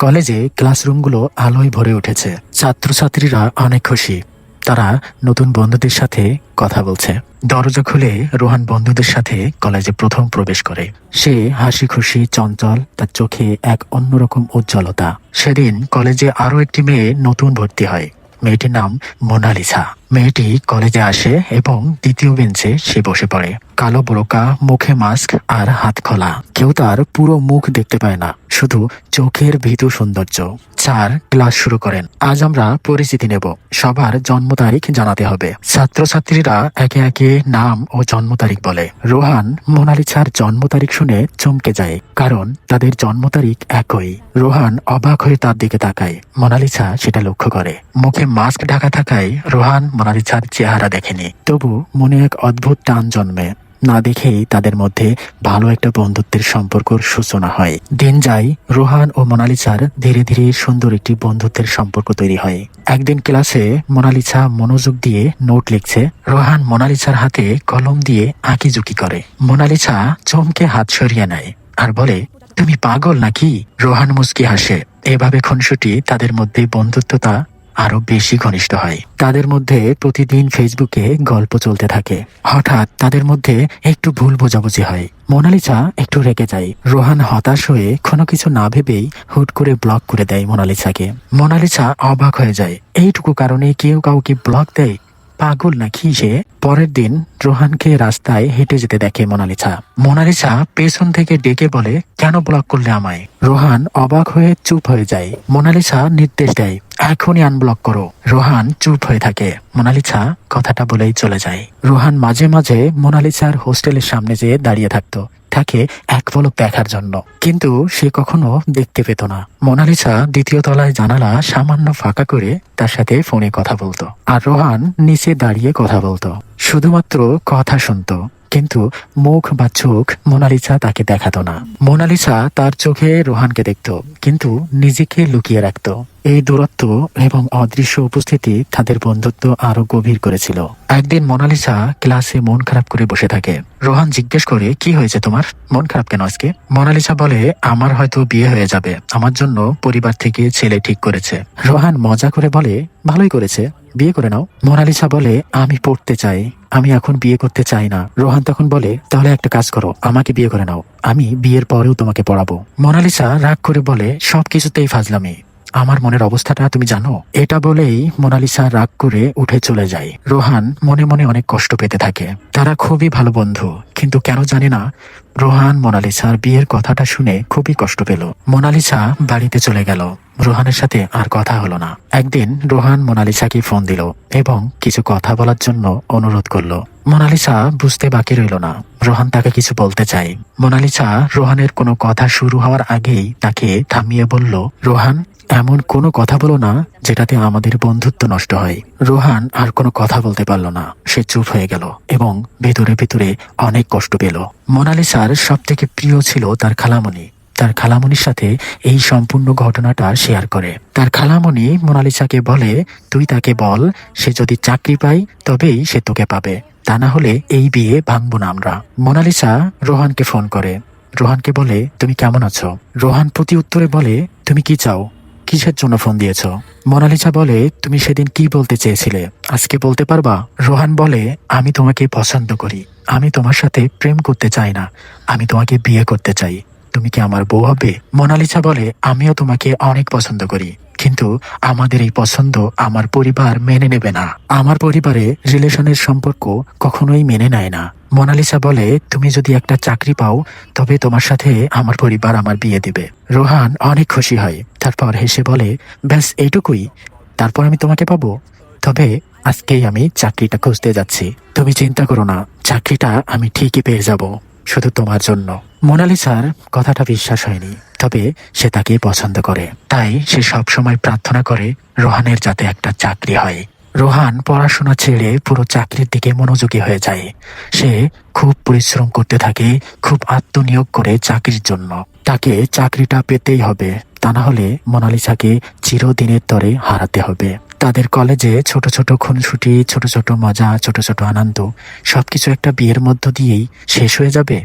কলেজে ক্লাসরুমগুলো আলোয় ভরে উঠেছে। ছাত্রছাত্রীরা অনেক খুশি। তারা নতুন বন্ধুদের সাথে কথা বলছে। দরজা খুলে রোহান বন্ধুদের সাথে কলেজে প্রথম প্রবেশ করে। সে হাসি খুশি, চঞ্চল, তার চোখে এক অন্যরকম উজ্জ্বলতা। সেদিন কলেজে আরও একটি মেয়ে নতুন ভর্তি হয়। মেয়েটির নাম মোনালিসা। মেয়েটি কলেজে আসে এবং দ্বিতীয় বেঞ্চে সে বসে পড়ে। কালো বোরকা, মুখে মাস্ক আর হাত খোলা। কেউ তার পুরো মুখ দেখতে পায় না, শুধু চোখের ভীতু সৌন্দর্য। স্যার ক্লাস শুরু করেন। আজ আমরা পরিচিতি নেব। সবার জন্ম তারিখ জানাতে হবে। ছাত্রছাত্রীরা একে একে নাম ও জন্ম তারিখ বলে। রোহান মোনালিসার জন্ম তারিখ শুনে চমকে যায়, কারণ তাদের জন্ম তারিখ একই। রোহান অবাক হয়ে তার দিকে তাকায়। মোনালিসা সেটা লক্ষ্য করে। মুখে মাস্ক ঢাকা থাকায় রোহান মোনালিসার চেহারা দেখেনি। তবু মনে এক অদ্ভুত টান জন্মে। না দেখেই তাদের মধ্যে ভালো একটা বন্ধুত্বের সম্পর্কর সূচনা হয়। দিন যায়, রোহান ও মোনালিসার ধীরে ধীরে সুন্দর একটি বন্ধুত্বের সম্পর্ক তৈরি হয়। একদিন ক্লাসে মোনালিসা মনোযোগ দিয়ে নোট লিখছে, রোহান মোনালিসার হাতে কলম দিয়ে আঁকি আঁকিঝুঁকি করে। মোনালিসা চমকে হাত সরিয়ে নেয় আর বলে, তুমি পাগল নাকি? রোহান মুস্কি হাসে। এভাবে খুনসুটি তাদের মধ্যে বন্ধুত্বতা আরও বেশি ঘনিষ্ঠ হয়। তাদের মধ্যে প্রতিদিন ফেসবুকে গল্প চলতে থাকে। হঠাৎ তাদের মধ্যে একটু ভুল বোঝাবুঝি হয়। মোনালিসা একটু রেগে যায়। রোহান হতাশ হয়ে কোনো কিছু না ভেবেই হুট করে ব্লক করে দেয় মোনালিসাকে। মোনালিসা অবাক হয়ে যায়। এইটুকু কারণে কেউ কাউকে ব্লক দেয়? পাগল নাকি সে পরের দিন রোহানকে রাস্তায় হেঁটে যেতে দেখে মোনালিসা। মোনালিসা পেছন থেকে ডেকে বলে, কেন ব্লক করলে আমায়? রোহান অবাক হয়ে চুপ হয়ে যায়। মোনালিসা নির্দেশ দেয়, এখনই আনব্লক করো। রোহান চুপ হয়ে থাকে। মোনালিসা কথাটা বলেই চলে যায়। রোহান মাঝে মাঝে মোনালিসার হোস্টেলের সামনে যেয়ে দাঁড়িয়ে থাকতো। তাকে এক পলক দেখার জন্য। কিন্তু সে কখনো দেখতে পেত না। মোনালিসা দ্বিতীয় তলায় জানালা সামান্য ফাঁকা করে তার সাথে ফোনে কথা বলতো। আর রোহান নিচে দাঁড়িয়ে কথা বলতো। শুধুমাত্র কথা শুনতো। কিন্তু মুখ বা চোখ মোনালিসা তাকে দেখাতো না। মোনালিসা তার চোখে রোহানকে দেখত। কিন্তু নিজেকে লুকিয়ে রাখত। এই দূরত্ব এবং অদৃশ্য উপস্থিতি তাদের বন্ধুত্ব আরও গভীর করেছিল। একদিন মোনালিসা ক্লাসে মন খারাপ করে বসে থাকে। রোহান জিজ্ঞেস করে, কি হয়েছে তোমার? মন খারাপ কেন আজকে? মোনালিসা বলে, আমার হয়তো বিয়ে হয়ে যাবে। আমার জন্য পরিবার থেকে ছেলে ঠিক করেছে। রোহান মজা করে বলে, ভালোই করেছে। বিয়ে করে নাও। মোনালিসা বলে, আমি পড়তে চাই। আমি এখন বিয়ে করতে চাই না। রোহান তখন বলে, তাহলে একটা কাজ করো, আমাকে বিয়ে করে নাও। আমি বিয়ের পরেও তোমাকে পড়াবো। মোনালিসা রাগ করে বলে, সবকিছুতেই ফাজলামি। আমার মনের অবস্থাটা তুমি জানো? এটা বলেই মোনালিসা রাগ করে উঠে চলে যায়। রোহান মনে মনে অনেক কষ্ট পেতে থাকে। তারা খুবই ভালো বন্ধু, কিন্তু কেন জানি না, রোহান মোনালিসার বিয়ের কথাটা শুনে খুবই কষ্ট পেল। মোনালিসা বাড়িতে চলে গেল। রোহানের সাথে আর কথা হলো না। একদিন রোহান মোনালিসাকে ফোন দিল এবং কিছু কথা বলার জন্য অনুরোধ করল। মোনালিসা বুঝতে বাকি রইল না। রোহান তাকে কিছু বলতে চায়। মোনালিসা রোহানের কোনো কথা শুরু হওয়ার আগেই তাকে থামিয়ে বলল, রোহান এমন কোনো কথা বলো না যেটাতে আমাদের বন্ধুত্ব নষ্ট হয়। রোহান আর কোনো কথা বলতে পারল না। সে চুপ হয়ে গেল এবং ভেতরে ভেতরে অনেক কষ্ট পেল। মোনালিসার সব থেকে প্রিয় ছিল তার খালামণি। তার খালামণির সাথে এই সম্পূর্ণ ঘটনাটা শেয়ার করে। তার খালামণি মোনালিসাকে বলে, তুই তাকে বল, সে যদি চাকরি পায় তবেই সে তোকে পাবে। তা না হলে এই বিয়ে ভাঙবো না আমরা। মোনালিসা রোহানকে ফোন করে। রোহানকে বলে, তুমি কেমন আছো? রোহান প্রতি উত্তরে বলে, তুমি কি চাও? কিসের জন্য ফোন দিয়েছ? মোনালিসা বলে, তুমি সেদিন কি বলতে চেয়েছিলে? আজকে বলতে পারবা? রোহান বলে, আমি তোমাকে পছন্দ করি। আমি তোমার সাথে প্রেম করতে চাই না। আমি তোমাকে বিয়ে করতে চাই। তুমি কি আমার বউ হবে? মোনালিসা বলে, আমিও তোমাকে অনেক পছন্দ করি। কিন্তু আমাদের এই পছন্দ আমার পরিবার মেনে নেবে না। আমার পরিবারে রিলেশনের সম্পর্ক কখনোই মেনে নেয় না। মোনালিসা বলে, তুমি যদি একটা চাকরি পাও, তবে তোমার সাথে আমার পরিবার আমার বিয়ে দিবে। রোহান অনেক খুশি হয়। তারপর হেসে বলে, ব্যাস, এইটুকুই। তারপর আমি তোমাকে পাবো। তবে আজকেই আমি চাকরিটা খুঁজতে যাচ্ছি। তুমি চিন্তা করো না, চাকরিটা আমি ঠিকই পেয়ে যাব, শুধু তোমার জন্য। মোনালিসার কথাটা বিশ্বাস হয়নি। তবে সে তাকে পছন্দ করে। তাই সে সব সময় প্রার্থনা করে রোহানের যাতে একটা চাকরি হয়। রোহান পড়াশোনা ছেড়ে পুরো চাকরির দিকে মনোযোগী হয়ে যায়। সে খুব পরিশ্রম করতে থাকে, খুব আত্মনিয়োগ করে চাকরির জন্য। তাকে চাকরিটা পেতেই হবে, তা না হলে মোনালিসাকে চিরদিনের তরে হারাতে হবে। তাদের কলেজে ছোট ছোট খুনসুটি, ছোট ছোট মজা, ছোট ছোট আনন্দ, সবকিছু একটা বিয়ের মধ্য দিয়েই শেষ হয়ে যাবে?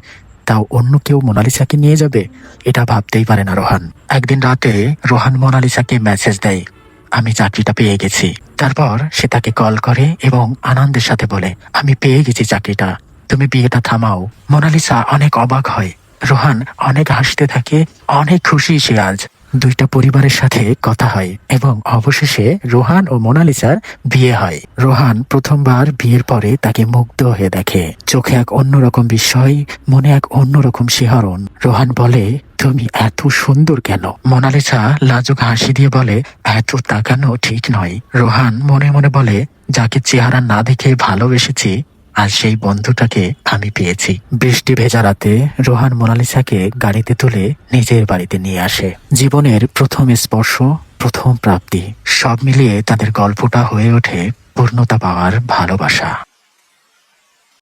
তাও অন্য কেউ মোনালিসাকে নিয়ে যাবে? এটা ভাবতেই পারে না রোহান। একদিন রাতে রোহান মোনালিসাকে মেসেজ দেয়, আমি চাকরিটা পেয়ে গেছি। তারপর সে তাকে কল করে এবং আনন্দের সাথে বলে, আমি পেয়ে গেছি চাকরিটা, তুমি বিয়েটা থামাও। মোনালিসা অনেক অবাক হয়। রোহান অনেক হাসতে থাকে, অনেক খুশি সে আজ। দুইটা পরিবারের সাথে কথা হয় এবং অবশেষে রোহান ও মোনালিসার বিয়ে হয়। রোহান প্রথমবার বিয়ের পরে তাকে মুগ্ধ হয়ে দেখে। চোখে এক অন্যরকম বিস্ময়, মনে এক অন্যরকম শিহরণ। রোহান বলে, তুমি এত সুন্দর কেন? মোনালিসা লাজুক হাসি দিয়ে বলে, এত তাকানো ঠিক নয়। রোহান মনে মনে বলে, যাকে চেহারা না দেখে ভালোবেসেছি আর সেই বন্ধুটাকে আমি পেয়েছি। বৃষ্টি ভেজা রাতে রোহান মোনালিসাকে গাড়িতে তুলে নিজের বাড়িতে নিয়ে আসে। জীবনের প্রথম স্পর্শ, প্রথম প্রাপ্তি, সব মিলিয়ে তাদের গল্পটা হয়ে ওঠে পূর্ণতা পাওয়ার ভালোবাসা।